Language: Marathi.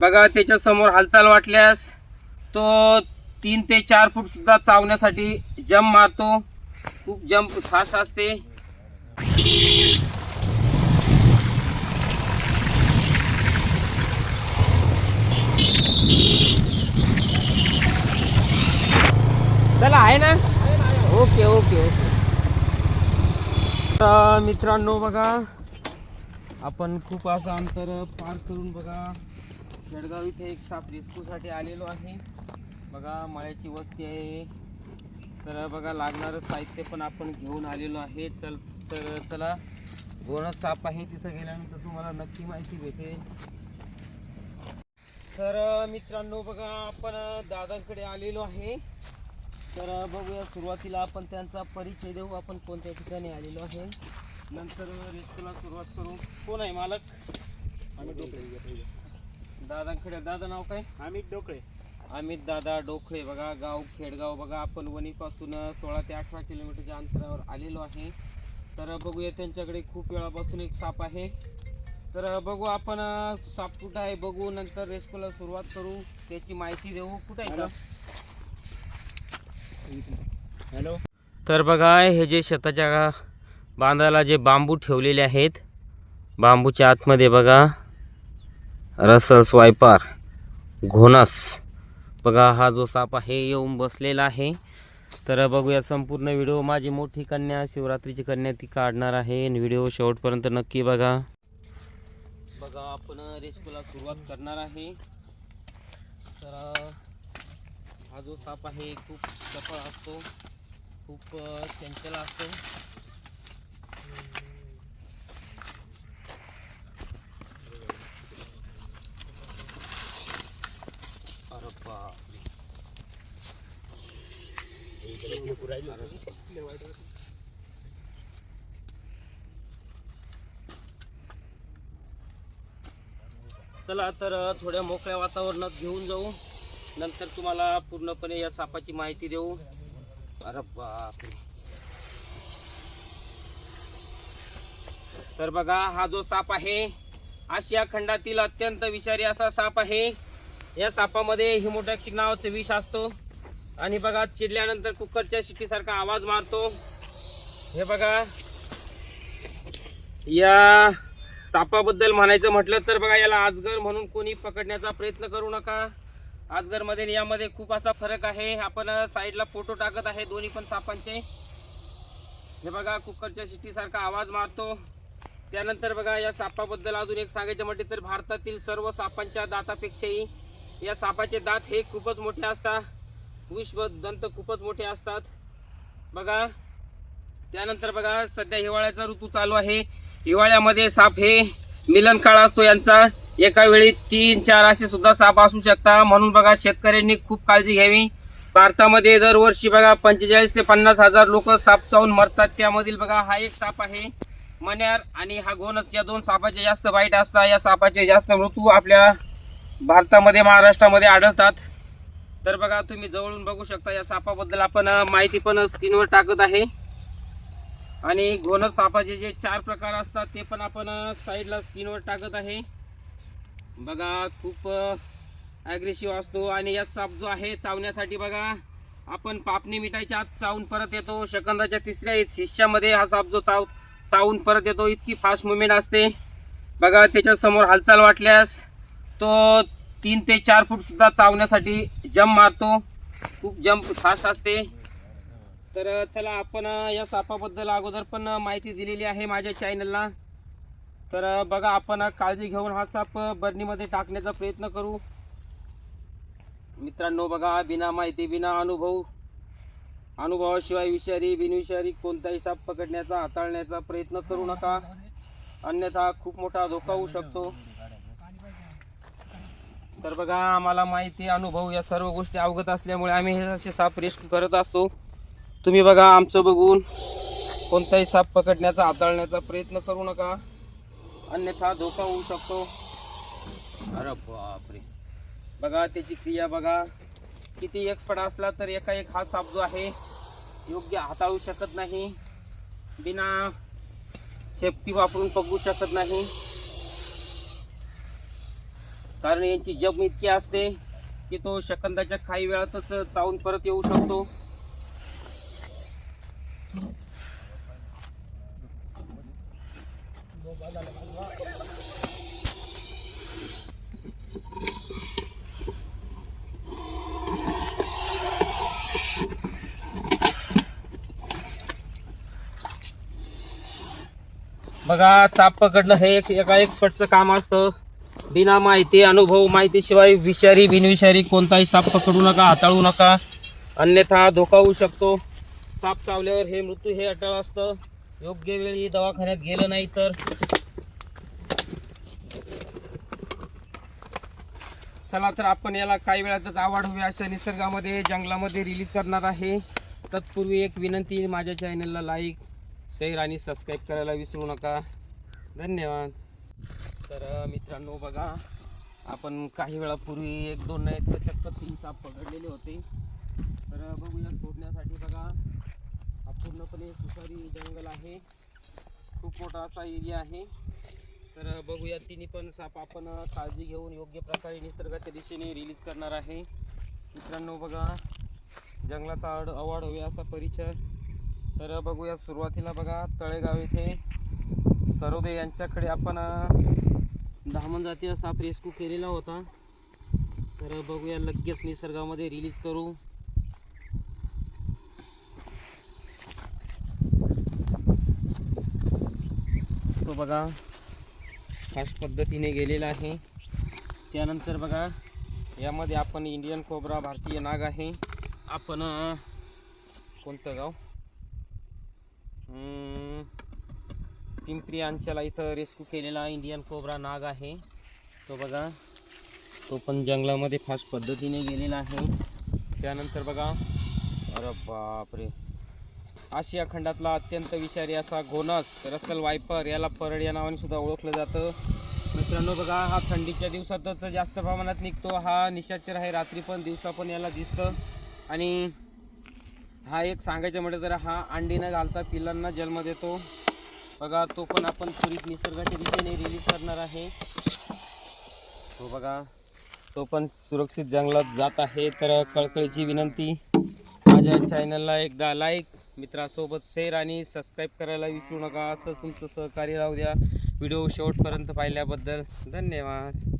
बघा त्याच्यासमोर हालचाल वाटल्यास तो तीन ते चार फूटसुद्धा चावण्यासाठी जंप मारतो. खूप जंप फास्ट असते. चला आहे ना? Okay okay okay. तर मित्रांनो बघा आपण खूप असं अंतर पार करून बघा. जळगाव इथे एक साप रेस्क्यूसाठी आलेलो आहे. बघा मळ्याची वस्ती आहे. तर बघा लागणारं साहित्य पण आपण घेऊन आलेलो आहे. चल तर चला गोणच साप आहे तिथं गेल्यानंतर तुम्हाला नक्की माहिती भेटेल. तर मित्रांनो बघा आपण दादांकडे आलेलो आहे. तर बघूया सुरुवातीला आपण त्यांचा परिचय देऊ. आपण कोणत्या ठिकाणी आलेलो आहे? नंतर रेस्क्यूला सुरुवात करू. कोण आहे मालक? आम्ही दादांकडे दादा नाव काय? आम्ही डोकळे अमित दादा डोखळे बघा गाव खेडगाव बघा. आपण वणीपासून सोळा ते अठरा किलोमीटरच्या अंतरावर आलेलो आहे. तर बघूया त्यांच्याकडे खूप वेळापासून एक साप आहे. तर बघू आपण साप कुठं आहे बघू. नंतर रेस्क्यूला सुरुवात करू. त्याची माहिती देऊ. कुठं आहे साप? हॅलो. तर बघा हे जे शेताच्या बांधाला जे बांबू ठेवलेले आहेत बांबूच्या आतमध्ये बघा. रसल स्वायपार घोणस बघा हा जो साप आहे येऊन बसलेला आहे. तर बघूया संपूर्ण व्हिडिओ. माझी मोठी कन्या शिवरात्रीची कन्या ती काढणार आहे. व्हिडिओ शेवटपर्यंत नक्की बघा. बघा आपण रेस्क्यूला सुरुवात करणार आहे. तर हा जो साप आहे खूप चपळ असतो. खूप चंचल असतो अरे बापरे. चला तर थोड्या मोकळ्या वातावरणात घेऊन जाऊ. नंतर तुम्हाला पूर्णपणे या सापाची माहिती देऊ. अरे बापरे. तर बघा हा जो साप आहे आशिया खंडातील अत्यंत विषारी असा साप आहे. या सापामध्ये हिमोटॅक्सिक नावाचं विष असतो. आणि बघा चिडल्यानंतर कुकरच्या शिट्टीसारखा आवाज मारतो. हे बघा. या सापाबद्दल म्हणायचं म्हटलं तर बघा याला आजगर म्हणून कोणी पकडण्याचा प्रयत्न करू नका. आजगरमध्ये यामध्ये खूप असा फरक आहे. आपण साईडला फोटो टाकत आहे दोन्ही पण सापांचे हे बघा कुकरच्या शिट्टीसारखा आवाज मारतो. त्यानंतर बघा या सापाबद्दल अजून एक सांगायचं म्हटलं तर भारतातील सर्व सापांच्या दातापेक्षाही या सापाचे दात हे खूपच मोठे असतात. विश्व दंत खूपच मोठे असतात. बघा त्यानंतर बघा सध्या हिवाळ्याचा ऋतू चालू आहे. हिवाळ्यामध्ये साप हे मिलन काळ असतो यांचा. एका वेळी तीन चार असे सुद्धा साप असू शकता. म्हणून बघा शेतकऱ्यांनी खूप काळजी घ्यावी. भारतामध्ये दरवर्षी बघा पंचेचाळीस ते पन्नास हजार लोक साप चावून मरतात. त्यामधील बघा हा एक साप आहे मण्यार. आणि हा गोनस या दोन सापाचे जास्त वाईट असतात. या सापाचे जास्त मृत्यू आपल्या भारतामध्ये महाराष्ट्रामध्ये आढळतात. तर बघा तुम्ही जवळून बघू शकता या सापाबद्दल आपण माहिती पण स्क्रीनवर टाकत आहे. आणि घोणस सापाचे जे चार प्रकार असतात ते पण आपण साईडला स्क्रीनवर टाकत आहे. बघा खूप ॲग्रेसिव्ह असतो. आणि या साप जो आहे चावण्यासाठी बघा आपण पापणी मिठाईच्या आत चावून परत येतो. शकंदाच्या तिसऱ्या शिष्यामध्ये हा साप जो चाव चावून परत येतो इतकी फास्ट मुवमेंट असते. बघा त्याच्यासमोर हालचाल वाटल्यास तो तीन ते चार फूट सुद्धा चावण्यासाठी जंप मारतो. खूप जंप फास्ट असते. तर चला आपण या सापाबद्दल अगोदर पण माहिती दिलेली आहे माझ्या चॅनलला तर बघा आपण काळजी घेऊन हा साप बरणीमध्ये टाकण्याचा प्रयत्न करू. मित्रांनो बघा बिना माहिती बिना अनुभव. अनुभवाशिवाय विषारी बिनविषारी कोणताही साप पकडण्याचा हाताळण्याचा प्रयत्न करू नका. अन्यथा खूप मोठा धोका होऊ शकतो. तर बघा आम्हाला माहिती अनुभव या सर्व गोष्टी अवगत असल्यामुळे आम्ही हे असे साप रेस्क्यू करत असतो. तुम्ही बघा आमचं बघून कोणताही साप पकडण्याचा हाताळण्याचा प्रयत्न करू नका. अन्यथा धोका होऊ शकतो. अरे बापरे. बघा त्याची क्रिया बघा. किती एक्सपर्ट असला तर एका एक हा साप जो आहे योग्य हाताळू शकत नाही. बिना सेफ्टी वापरून पकडू शकत नाही. कारण यांची जब इतकी असते की तो शकंदाच्या काही वेळातच चावून परत येऊ शकतो. बघा साप पकडणं हे एक एका एक्सपर्टचं काम असतं. बिना माहिती अनुभव माहितीशिवाय विषारी बिनविषारी कोणताही साप पकडू नका हाताळू नका. अन्यथा धोका होऊ शकतो. साप चावल्यावर हे मृत्यू हे अटळ असतं. योग्य वेळी दवाखान्यात गेलं नाही तर. चला तर आपण याला काही वेळातच आवड हवी अशा निसर्गामध्ये जंगलामध्ये रिलीज करणार आहे. तत्पूर्वी एक विनंती माझ्या चॅनलला लाईक शेअर आणि सबस्क्राईब करायला विसरू नका. धन्यवाद. तर मित्रांनो बघा आपण काही वेळापूर्वी एक दोन नाही तर चक्क तीन साप पकडलेले होते. तर बघूया सोडण्यासाठी बघा हा पूर्णपणे सुपारी जंगल आहे. खूप मोठा असा एरिया आहे. तर बघूया तिन्ही पण साप आपण काळजी घेऊन योग्य प्रकारे निसर्गाच्या दिशेने रिलीज करणार आहे. मित्रांनो बघा जंगलाचा आड अवाढ हवे असा परिचय तर बघूया सुरुवातीला बघा तळेगाव येथे सरोदे यांच्याकडे आपण दहामन धामण जातीय साप रेस्क्यू केलेला होता. तर बघूया लगेच निसर्गामध्ये रिलीज करू. तो बघा फास्ट पद्धतीने गेलेला आहे. त्यानंतर बघा यामध्ये आपण इंडियन कोबरा भारतीय नाग आहे. आपण कोणतं गाव? पिंपरी अंचला इथं रेस्क्यू केलेला इंडियन कोबरा नाग आहे. तो बघा तो पण जंगलामध्ये फास्ट पद्धतीने गेलेला आहे. त्यानंतर बघा अरे बापरे. आशिया खंडातला अत्यंत विषारी असा घोणस रसल वायपर याला परड या नावाने सुद्धा ओळखलं जातं. मित्रांनो बघा हा थंडीच्या दिवसातच जास्त प्रमाणात निघतो. हा निशाचर आहे रात्री पण दिवसा पण याला दिसतं. आणि हा एक सांगायचं म्हटलं तर हा अंडी न घालता पिलांना जन्म देतो. बघा तो पण आपण त्वरित निसर्गाच्या दिशेने रिलीज करणार आहे. तो बघा तो पण सुरक्षित जंगलात जात आहे. तर कळकळीची विनंती माझ्या चॅनलला एकदा लाईक मित्रासोबत शेअर आणि सबस्क्राईब करायला विसरू नका. असंच तुमचं सहकार्य राहू द्या. व्हिडिओ शेवटपर्यंत पाहिल्याबद्दल धन्यवाद.